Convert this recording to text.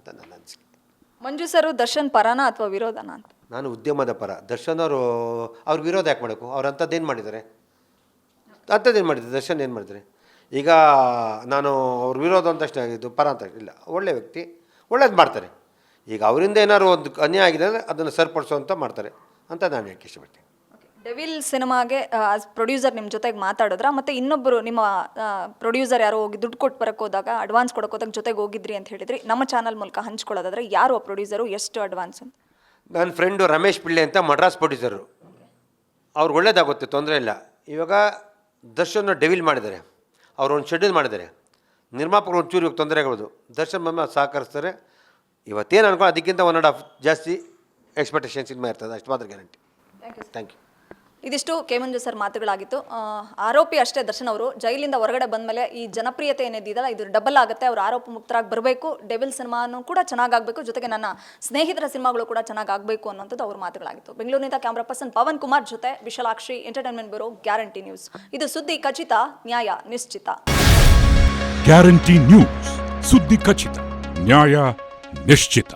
ಅಂತ ನನ್ನ ಅನಿಸಿಕೆ ಮಂಜು ಸರ್ ದರ್ಶನ್ ಪರನಾ ಅಥವಾ ವಿರೋಧನಾ ಅಂತ? ನಾನು ಉದ್ಯಮದ ಪರ. ದರ್ಶನ್ ಅವರು ಅವ್ರ ವಿರೋಧ ಯಾಕೆ ಮಾಡಬೇಕು? ಅವ್ರು ಅಂಥದ್ದೇನು ಮಾಡಿದ್ದಾರೆ? ಅಂಥದ್ದೇನು ಮಾಡಿದ್ದಾರೆ? ದರ್ಶನ್ ಏನು ಮಾಡಿದ್ದಾರೆ? ಈಗ ನಾನು ಅವ್ರ ವಿರೋಧ ಅಂತ ಅಷ್ಟೇ ಆಗಿದ್ದು ಪರ ಅಂತ ಇಲ್ಲ ಒಳ್ಳೆ ವ್ಯಕ್ತಿ. ಒಳ್ಳೇದು ಮಾಡ್ತಾರೆ. ಈಗ ಅವರಿಂದ ಏನಾದ್ರು ಒಂದು ಅನ್ಯಾಯ ಆಗಿದೆ ಅಂದರೆ ಅದನ್ನು ಸರಿಪಡಿಸುವಂತ ಮಾಡ್ತಾರೆ ಅಂತ ನಾನು ಹೇಳಕ್ಕೆ ಇಷ್ಟಪಡ್ತೀನಿ. ಡೆವಿಲ್ ಸಿನಿಮಾಗೆ ಆಸ್ ಪ್ರೊಡ್ಯೂಸರ್ ನಿಮ್ಮ ಜೊತೆಗೆ ಮಾತಾಡಿದ್ರ ಮತ್ತೆ ಇನ್ನೊಬ್ಬರು ನಿಮ್ಮ ಪ್ರೊಡ್ಯೂಸರ್ ಯಾರೋ ಹೋಗಿ ದುಡ್ಡು ಕೊಟ್ಟು ಬರಕ್ಕೆ ಹೋದಾಗ ಅಡ್ವಾನ್ಸ್ ಕೊಡಕ್ಕೆ ಹೋದಾಗ ಜೊತೆಗೆ ಹೋಗಿದ್ರಿ ಅಂತ ಹೇಳಿದ್ರಿ ನಮ್ಮ ಚಾನಲ್ ಮೂಲಕ ಹಂಚ್ಕೊಳ್ಳೋದಾದ್ರೆ ಯಾರು ಆ ಪ್ರೊಡ್ಯೂಸರು ಎಷ್ಟು ಅಡ್ವಾನ್ಸ್ ಅಂತ? ನನ್ನ ಫ್ರೆಂಡು ರಮೇಶ್ ಪಿಳ್ಳೆ ಅಂತ ಮಡ್ರಾಸ್ ಪ್ರೊಡ್ಯೂಸರು ಅವ್ರಿಗೆ ಒಳ್ಳೇದಾಗುತ್ತೆ ತೊಂದರೆ ಇಲ್ಲ. ಇವಾಗ ದರ್ಶನ್ ಡೆವಿಲ್ ಮಾಡಿದ್ದಾರೆ. ಅವ್ರು ಒಂದು ಶೆಡ್ಯೂಲ್ ಮಾಡಿದ್ದಾರೆ. ನಿರ್ಮಾಪಕರು ಒಂಚೂರು ಇವಾಗ ತೊಂದರೆ ಆಗ್ಬೋದು. ದರ್ಶನ್ ಮಮ್ಮ ಸಹಕರಿಸ್ತಾರೆ. ಇವತ್ತೇನು ಅನ್ಕೊಂಡು ಅದಕ್ಕಿಂತ ಒನ್ ಆ್ಯಂಡ್ ಹಾಫ್ ಜಾಸ್ತಿ ಎಕ್ಸ್ಪೆಕ್ಟೇಷನ್ ಸಿನಿಮಾ ಇರ್ತದೆ ಅಷ್ಟು ಮಾತ್ರ ಗ್ಯಾರಂಟಿ ಥ್ಯಾಂಕ್ ಯು ಇದಿಷ್ಟು ಕೆ ಮಂಜು ಸರ್ ಮಾತುಗಳಾಗಿತ್ತು. ಆರೋಪಿ ಅಷ್ಟೇ ದರ್ಶನ್ ಅವರು. ಜೈಲಿಂದ ಹೊರಗಡೆ ಬಂದಮೇಲೆ ಈ ಜನಪ್ರಿಯತೆ ಏನಿದೆಯಲ್ಲ, ಇದು ಡಬಲ್ ಆಗುತ್ತೆ. ಅವರು ಆರೋಪ ಮುಕ್ತರಾಗಿ ಬರಬೇಕು. ಡೆವಿಲ್ ಸಿನಿಮಾನು ಕೂಡ ಚೆನ್ನಾಗಾಗಬೇಕು. ಜೊತೆಗೆ ನನ್ನ ಸ್ನೇಹಿತರ ಸಿನಿಮಾಗಳು ಕೂಡ ಚೆನ್ನಾಗಾಗಬೇಕು ಅನ್ನೋಂಥದ್ದು ಅವ್ರ ಮಾತುಗಳಾಗಿತ್ತು. ಬೆಂಗಳೂರಿನಿಂದ ಕ್ಯಾಮ್ರಾ ಪರ್ಸನ್ ಪವನ್ ಕುಮಾರ್ ಜೊತೆ Vishalakshi entertainment bureau guarantee news. ಇದು ಸುದ್ದಿ ಖಚಿತ, ನ್ಯಾಯ ನಿಶ್ಚಿತ. ಗ್ಯಾರಂಟಿ ನ್ಯೂಸ್, ಸುದ್ದಿ ಖಚಿತ, ನ್ಯಾಯ ನಿಶ್ಚಿತ.